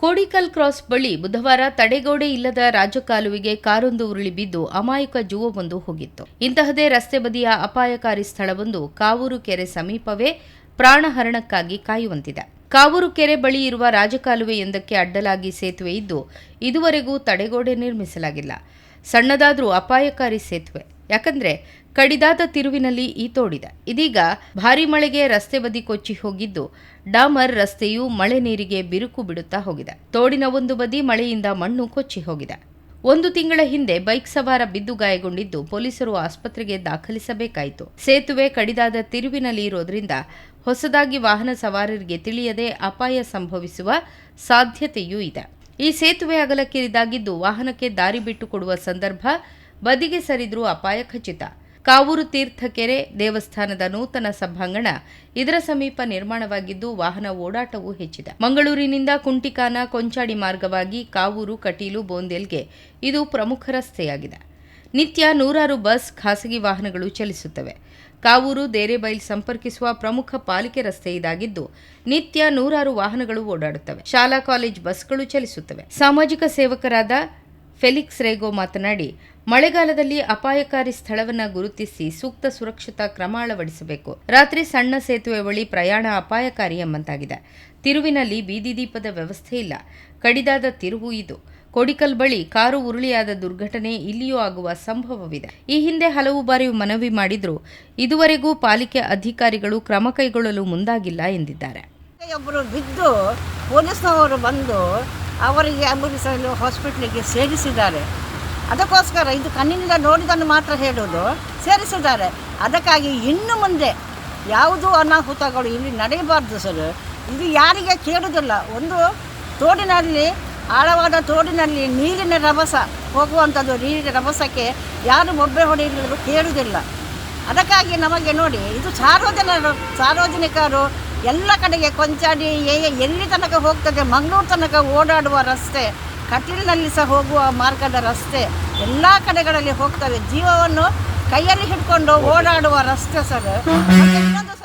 Kodikal cross ಬಳಿ ಬುಧವಾರ ತಡೆಗೋಡೆ ಇಲ್ಲದ ರಾಜಕಾಲುವೆಗೆ ಕಾರೊಂದು ಉರುಳಿ ಬಿದ್ದು ಅಮಾಯಕ ಜುವವೊಂದು ಹೋಗಿತ್ತು. ಇಂತಹದೇ ರಸ್ತೆ ಬದಿಯ ಅಪಾಯಕಾರಿ ಸ್ಥಳವೊಂದು ಕಾವೂರು ಕೆರೆ ಸಮೀಪವೇ ಪ್ರಾಣಹರಣಕ್ಕಾಗಿ ಕಾಯುವಂತಿದೆ. ಕಾವೂರು ಕೆರೆ ಬಳಿ ಇರುವ ರಾಜಕಾಲುವೆಯೊಂದಕ್ಕೆ ಅಡ್ಡಲಾಗಿ ಸೇತುವೆ ಇದ್ದು, ಇದುವರೆಗೂ ತಡೆಗೋಡೆ ನಿರ್ಮಿಸಲಾಗಿಲ್ಲ. ಸಣ್ಣದಾದರೂ ಅಪಾಯಕಾರಿ ಸೇತುವೆ. ಯಾಕಂದ್ರೆ ಕಡಿದಾದ ತಿರುವಿನಲ್ಲಿ ಈ ತೋಡಿದೆ. ಇದೀಗ ಭಾರಿ ಮಳೆಗೆ ರಸ್ತೆ ಬದಿ ಕೊಚ್ಚಿ ಹೋಗಿದ್ದು, ಡಾಮರ್ ರಸ್ತೆಯು ಮಳೆ ನೀರಿಗೆ ಬಿರುಕು ಬಿಡುತ್ತಾ ಹೋಗಿದೆ. ತೋಡಿನ ಒಂದು ಬದಿ ಮಳೆಯಿಂದ ಮಣ್ಣು ಕೊಚ್ಚಿ ಹೋಗಿದೆ. ಒಂದು ತಿಂಗಳ ಹಿಂದೆ ಬೈಕ್ ಸವಾರ ಬಿದ್ದು ಗಾಯಗೊಂಡಿದ್ದು ಪೊಲೀಸರು ಆಸ್ಪತ್ರೆಗೆ ದಾಖಲಿಸಬೇಕಾಯಿತು. ಸೇತುವೆ ಕಡಿದಾದ ತಿರುವಿನಲ್ಲಿ ಇರೋದ್ರಿಂದ ಹೊಸದಾಗಿ ವಾಹನ ಸವಾರರಿಗೆ ತಿಳಿಯದೆ ಅಪಾಯ ಸಂಭವಿಸುವ ಸಾಧ್ಯತೆಯೂ ಇದೆ. ಈ ಸೇತುವೆ ಅಗಲಕ್ಕಿರಿದಾಗಿದ್ದು ವಾಹನಕ್ಕೆ ದಾರಿ ಬಿಟ್ಟು ಕೊಡುವ ಸಂದರ್ಭ ಬದಿಗೆ ಸರಿದ್ರೂ ಅಪಾಯ ಖಚಿತ. ಕಾವೂರು ತೀರ್ಥಕೆರೆ ದೇವಸ್ಥಾನದ ನೂತನ ಸಭಾಂಗಣ ಇದರ ಸಮೀಪ ನಿರ್ಮಾಣವಾಗಿದ್ದು ವಾಹನ ಓಡಾಟವೂ ಹೆಚ್ಚಿದೆ. ಮಂಗಳೂರಿನಿಂದ ಕುಂಟಿಕಾನ ಕೊಂಚಾಡಿ ಮಾರ್ಗವಾಗಿ ಕಾವೂರು ಕಟೀಲು ಬೋಂದೇಲ್ಗೆ ಇದು ಪ್ರಮುಖ ರಸ್ತೆಯಾಗಿದೆ. ನಿತ್ಯ ನೂರಾರು ಬಸ್ ಖಾಸಗಿ ವಾಹನಗಳು ಚಲಿಸುತ್ತವೆ. ಕಾವೂರು ದೇರೆಬೈಲ್ ಸಂಪರ್ಕಿಸುವ ಪ್ರಮುಖ ಪಾಲಿಕೆ ರಸ್ತೆ ಇದಾಗಿದ್ದು ನಿತ್ಯ ನೂರಾರು ವಾಹನಗಳು ಓಡಾಡುತ್ತವೆ. ಶಾಲಾ ಕಾಲೇಜ್ ಬಸ್ಗಳು ಚಲಿಸುತ್ತವೆ. ಸಾಮಾಜಿಕ ಸೇವಕರಾದ ಫೆಲಿಕ್ಸ್ ರೇಗೋ ಮಾತನಾಡಿ, ಮಳೆಗಾಲದಲ್ಲಿ ಅಪಾಯಕಾರಿ ಸ್ಥಳವನ್ನು ಗುರುತಿಸಿ ಸೂಕ್ತ ಸುರಕ್ಷತಾ ಕ್ರಮ ಅಳವಡಿಸಬೇಕು. ರಾತ್ರಿ ಸಣ್ಣ ಸೇತುವೆ ಬಳಿ ಪ್ರಯಾಣ ಅಪಾಯಕಾರಿ ಎಂಬಂತಾಗಿದೆ. ತಿರುವಿನಲ್ಲಿ ಬೀದಿ ದೀಪದ ವ್ಯವಸ್ಥೆ ಇಲ್ಲ. ಕಡಿದಾದ ತಿರುವು ಇದು. ಕೊಡಿಕಲ್ ಬಳಿ ಕಾರು ಉರುಳಿಯಾದ ದುರ್ಘಟನೆ ಇಲ್ಲಿಯೂ ಆಗುವ ಸಂಭವವಿದೆ. ಈ ಹಿಂದೆ ಹಲವು ಬಾರಿ ಮನವಿ ಮಾಡಿದ್ರು. ಇದುವರೆಗೂ ಪಾಲಿಕೆ ಅಧಿಕಾರಿಗಳು ಕ್ರಮ ಕೈಗೊಳ್ಳಲು ಮುಂದಾಗಿಲ್ಲ ಎಂದಿದ್ದಾರೆ. ಒಬ್ಬರು ಬಿದ್ದು ಪೊಲೀಸ್ನವರು ಬಂದು ಅವರಿಗೆ ಆಂಬುಲೆನ್ಸಲ್ಲಿ ಹಾಸ್ಪಿಟ್ಲಿಗೆ ಸೇರಿಸಿದ್ದಾರೆ. ಅದಕ್ಕೋಸ್ಕರ ಇದು ಕಣ್ಣಿನಿಂದ ನೋಡಿದನ್ನು ಮಾತ್ರ ಹೇಳೋದು ಸೇರಿಸಿದ್ದಾರೆ. ಅದಕ್ಕಾಗಿ ಇನ್ನು ಮುಂದೆ ಯಾವುದೂ ಅನಾಹುತಗಳು ಇಲ್ಲಿ ನಡೆಯಬಾರ್ದು ಸರ್. ಇದು ಯಾರಿಗೆ ಕೇಳುವುದಿಲ್ಲ. ಒಂದು ತೋಡಿನಲ್ಲಿ, ಆಳವಾದ ತೋಡಿನಲ್ಲಿ ನೀರಿನ ರಭಸ, ಹೋಗುವಂಥದ್ದು ನೀರಿನ ರಭಸಕ್ಕೆ ಯಾರು ಮೊಬ್ಬೆ ಹೊಡೆಯಲು ಕೇಳುವುದಿಲ್ಲ. ಅದಕ್ಕಾಗಿ ನಮಗೆ ನೋಡಿ, ಇದು ಸಾರ್ವಜನಿಕರು ಸಾರ್ವಜನಿಕರು ಎಲ್ಲ ಕಡೆಗೆ ಕೊಂಚಾಡಿ ಎಲ್ಲಿ ತನಕ ಹೋಗ್ತದೆ ಮಂಗಳೂರು ತನಕ ಓಡಾಡುವ ರಸ್ತೆ ಕಟೀಲಿನಲ್ಲಿ ಸಹ ಹೋಗುವ ಮಾರ್ಗದ ರಸ್ತೆ ಎಲ್ಲ ಕಡೆಗಳಲ್ಲಿ ಹೋಗ್ತವೆ. ಜೀವವನ್ನು ಕೈಯಲ್ಲಿ ಹಿಡ್ಕೊಂಡು ಓಡಾಡುವ ರಸ್ತೆ ಸರ್. ಇನ್ನೊಂದು